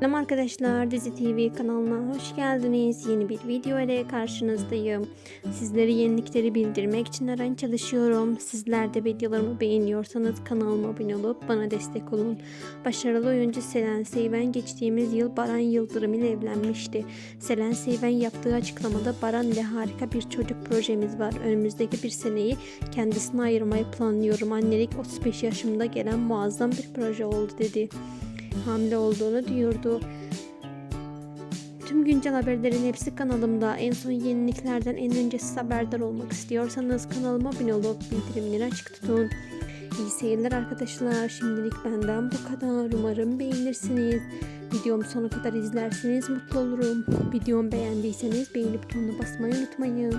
Selam arkadaşlar Dizi TV kanalına hoş geldiniz. Yeni bir video ile karşınızdayım. Sizlere yenilikleri bildirmek için her an çalışıyorum. Sizler de videolarımı beğeniyorsanız kanalıma abone olup bana destek olun. Başarılı oyuncu Selen Seyven geçtiğimiz yıl Baran Yıldırım ile evlenmişti. Selen Seyven yaptığı açıklamada Baran ile harika bir çocuk projemiz var. Önümüzdeki bir seneyi kendisine ayırmayı planlıyorum. Annelik 35 yaşımda gelen muazzam bir proje oldu dedi hamile olduğunu duyurdu. Tüm güncel haberlerin hepsi kanalımda. En son yeniliklerden en önce siz haberdar olmak istiyorsanız kanalıma abone olup bildirimleri açık tutun. İyi seyirler arkadaşlar. Şimdilik benden bu kadar. Umarım beğenirsiniz. Videomu sona kadar izlerseniz mutlu olurum. Videomu beğendiyseniz beğeni butonuna basmayı unutmayın.